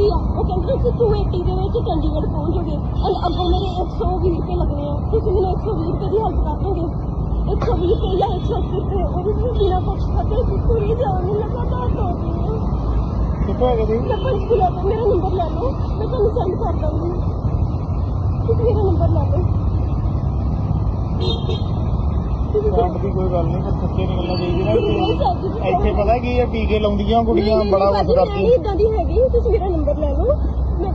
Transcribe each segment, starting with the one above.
ਤੁਸੀਂ 280 ਦੇ ਵਿੱਚ ਚੰਡੀਗੜ੍ਹ ਪਹੁੰਚੋਗੇ ਐਂਡ ਅੱਗੋਂ ਮੇਰੇ 120 ਰੁਪਏ ਲੱਗਣੇ ਆ। ਤੁਸੀਂ ਮੈਨੂੰ 120 ਰੁਪਏ ਦੀ ਹੈਲਪ ਕਰ ਦੋਗੇ? 120 ਰੁਪਏ ਜਾਂ 180 ਰੁਪਏ ਉਹ ਵੀ ਮੈਂ ਬਿਨਾਂ ਕੁਛ ਖਾਤੇ ਪੂਰੀ ਜਾਨ ਲਗਾਤਾਰ ਹਾਂ ਕਿੱਥੋਂ ਹੈਗੇ ਤੁਸੀਂ? ਮੈਂ ਪੰਚਕੂਲਾ ਤੋਂ ਮੇਰਾ ਨੰਬਰ ਲੈ ਲਓ। ਮੈਂ ਤੁਹਾਨੂੰ ਸੈਂਡ ਕਰ ਦਾਂਗੀ। ਤੁਸੀਂ ਮੇਰਾ ਨੰਬਰ ਲੈ ਲਓ। ਕੰਮ ਦੀ ਕੋਈ ਗੱਲ ਨਹੀਂ ਪਰ ਸੱਚੇ ਨਿਕਲਣਾ ਚਾਹੀਦੀ ਨਾ ਨਹੀਂ ਕਿ ਇੱਥੇ ਪਤਾ ਕੀ ਹੈ ਟੀਕੇ ਲਾਉਂਦੀਆਂ ਕੁੜੀਆਂ ਬੜਾ ਨਹੀਂ ਕਰਦੀਆਂ ਇਦਾਂ ਦੀ ਹੈਗੀ ਤੁਸੀਂ ਮੇਰਾ ਨੰਬਰ ਲੈ ਲਓ। ਮੈਂ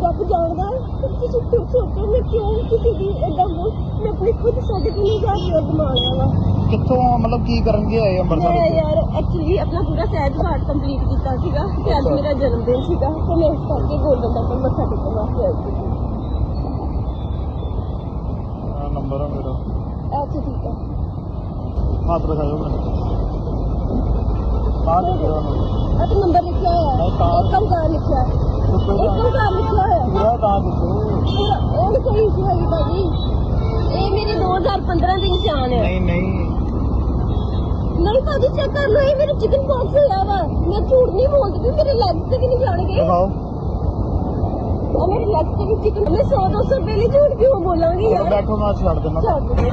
ਰੱਬ ਜਾਣਦਾ ਕਿ ਤੁਸੀਂ ਕਿਉਂ ਸੋਚੋ ਮੈਂ ਕਿਉਂ ਕਿਸੇ ਦੀ ਇਦਾਂ ਮੈਂ ਆਪਣੀ ਖੁਦ ਸਾਡੇ ਕੋਲ ਨਹੀਂ ਜਾ ਰਿਹਾ ਕਮਾਇਆ ਵਾ। ਕਿੱਥੋਂ ਮਤਲਬ ਕੀ ਕਰਨ ਗਏ ਆਏ ਅੰਮ੍ਰਿਤਸਰ ਮੈਂ? ਯਾਰ ਐਕਚੁਅਲੀ ਆਪਣਾ ਪੂਰਾ ਸਹਿਜ ਪਾਠ ਕੰਪਲੀਟ ਕੀਤਾ ਸੀਗਾ ਤੇ ਅੱਜ ਮੇਰਾ ਜਨਮ ਦਿਨ ਸੀਗਾ ਤੇ ਮੈਂ ਇਸ ਕਰਕੇ ਗੋਲਡਨ ਟੈਂਪਲ ਮੱਥਾ ਟੇਕਣ ਵਾਸਤੇ ਆਈ ਸੀ। ਨੰਬਰ ਆ ਮੇਰਾ। ਅੱਛਾ ਠੀਕ ਹੈ। ਹੱਥ ਨੰਬਰ ਲਿਖਿਆ ਹੋਇਆ ਲਿਖਿਆ ਲਿਖਿਆ ਹੋਇਆ ਪੂਰਾ ਦੱਸੋ। ਪੂਰਾ ਉਹ ਹੈਗੀ ਭਾਜੀ। ਇਹ ਮੇਰੇ 2015 ਦੇ ਨਿਸ਼ਾਨ ਹੈ। ਨਹੀਂ ਨਹੀਂ। ਨਹੀਂ ਭਾਜੀ ਚੈੱਕ ਕਰ ਲਓ ਇਹ ਮੇਰੇ ਚਿਕਨ ਬਾਕਸ ਹੋਇਆ ਵਾ। ਮੈਂ ਝੂਠ ਨਹੀਂ ਬੋਲਦੀ ਪਈ, ਮੇਰੇ ਲੈਗ ਤੇ ਵੀ ਨਹੀਂ ਜਾਣਗੇ। ਦਿਖਾਓ। ਆ ਮੇਰੇ ਲੈਗ ਤੇ ਵੀ ਚਿਕਨ ਮੈਂ 100 200 ਰੁਪਏ ਲਈ ਝੂਠ ਕਿਉਂ ਬੋਲਾਂਗੀ ਯਾਰ? ਬੈਠੋ ਮੈਂ ਛੱਡ ਦਿੰਦਾ। ਛੱਡ ਦੇ।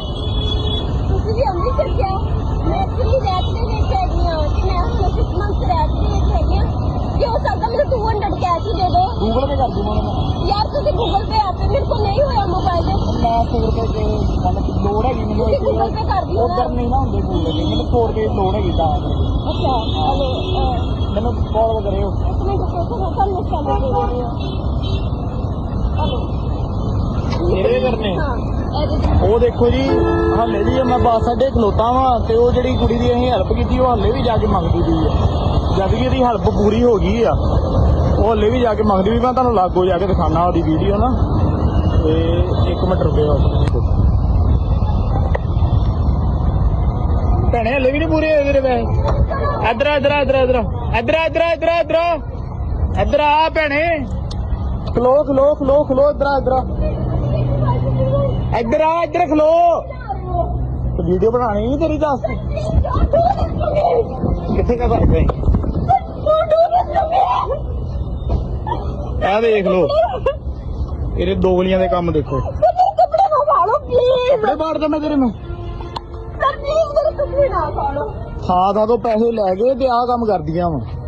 ਤੁਸੀਂ ਵੀ ਅੰਮ੍ਰਿਤਸਰ ਕਿਆ ਮੈਂ ਐਕਚੁਅਲੀ ਰੈਕ ਦੇ ਵਿੱਚ ਹੈਗੀ ਤੇ ਮੈਂ ਹੁਣ ਸਿਕਸ ਮੰਥ ਰੈਕ ਦੇ ਵਿੱਚ ਹੈਗੀ ਹਾਂ। ਜੇ ਹੋ ਸਕਦਾ ਮੈਨੂੰ 200 ਕੈਸ਼ ਹੀ ਦੇ ਦਿਓ ਗੂਗਲ ਪੇ ਕਰ ਦੂੰਗਾ ਮੈਂ। ਯਾਰ ਤੁਸੀਂ ਗੂਗਲ ਪੇ ਆਪੇ ਮੇਰੇ ਕੋਲ ਨਹੀਂ ਹੋਇਆ ਮੋਬਾਈਲ ਦੇ ਮੈਂ 100 ਰੁਪਏ ਦੇ ਲੋੜ ਹੈਗੀ ਮੈਨੂੰ ਤੁਸੀਂ ਗੂਗਲ ਪੇ ਕਰ ਦਿਓ ਨਾ। ਉਧਰ ਨਹੀਂ ਨਾ ਹੁੰਦੇ ਗੂਗਲ ਪੇ ਮੈਨੂੰ 100 ਰੁਪਏ ਦੀ ਲੋੜ ਹੈਗੀ ਤਾਂ ਅੱਛਾ ਹਲੋ ਮੈਨੂੰ ਕਾਲ ਕਰਿਓ ਇੱਕ ਮਿੰਟ ਰੁਕੋ ਮੈਂ ਤੁਹਾਨੂੰ ਚਾਲੂ ਕਰ ਰਹੀ ਹਾਂ। ਹਲੋ। ਇਹਦੇ ਕਰਨੇ? ਹਾਂ ਇਹਦੇ ਚ- ਉਹ ਦੇਖੋ ਜੀ ਹਾਲੇ ਵੀ ਮੈਂ ਬੱਸ ਅੱਡੇ ਖਲੋਤਾ ਵਾਂ ਤੇ ਉਹ ਜਿਹੜੀ ਕੁੜੀ ਦੀ ਅਸੀਂ ਹੈਲਪ ਕੀਤੀ ਉਹ ਹਾਲੇ ਵੀ ਜਾ ਕੇ ਮੰਗਦੀ ਪਈ ਆ। ਜਦ ਕਿ ਇਹਦੀ ਹੈਲਪ ਪੂਰੀ ਹੋ ਗਈ ਆ ਉਹ ਹਾਲੇ ਵੀ ਜਾ ਕੇ ਮੰਗਦੀ ਵੀ ਮੈਂ ਤੁਹਾਨੂੰ ਲਾਗੋ ਜਾ ਕੇ ਦਿਖਾਣਾ ਉਹਦੀ ਵੀਡੀਓ ਨਾ। ਤੇ 1 ਮਿੰਟ ਰੁਕਿਓ ਭੈਣੇ ਹਲੇ ਵੀ ਨਹੀਂ ਪੂਰੇ ਹੋਏ ਤੇਰੇ ਪੈਸੇ। ਇੱਧਰ ਇੱਧਰ ਇੱਧਰ ਇੱਧਰ। ਇੱਧਰ ਇੱਧਰ ਇੱਧਰ ਇੱਧਰ। ਇੱਧਰ ਆ ਭੈਣੇ। ਖਲੋ ਖਲੋ ਖਲੋ ਖਲੋ ਇੱਧਰ ਇੱਧਰ ਆ। ਇੱਧਰ ਆ ਇੱਧਰ ਖਲੋ। ਵੀਡੀਓ ਬਣਾਣੀ ਨਹੀਂ ਤੇਰੀ ਦੱਸ। ਕਿੱਥੇ ਕਾ ਕਰ ਗਏ? ਆ ਦੇਖ ਲੋ ਇਹਦੇ ਦੋ ਗਲੀਆਂ ਦੇ ਕੰਮ ਦੇਖੋ। ਕੱਪੜੇ ਨਾ ਫਾੜੋ ਪਲੀਜ਼ ਕੱਪੜੇ ਪਾੜਦਾ ਮੈਂ ਤੇਰੇ ਨੂੰ ਸਰ ਥਾਂ ਥਾਂ ਤੋਂ ਪੈਸੇ ਲੈ ਗਏ ਤੇ ਆਹ ਕੰਮ ਕਰਦੀਆਂ ਵਾ।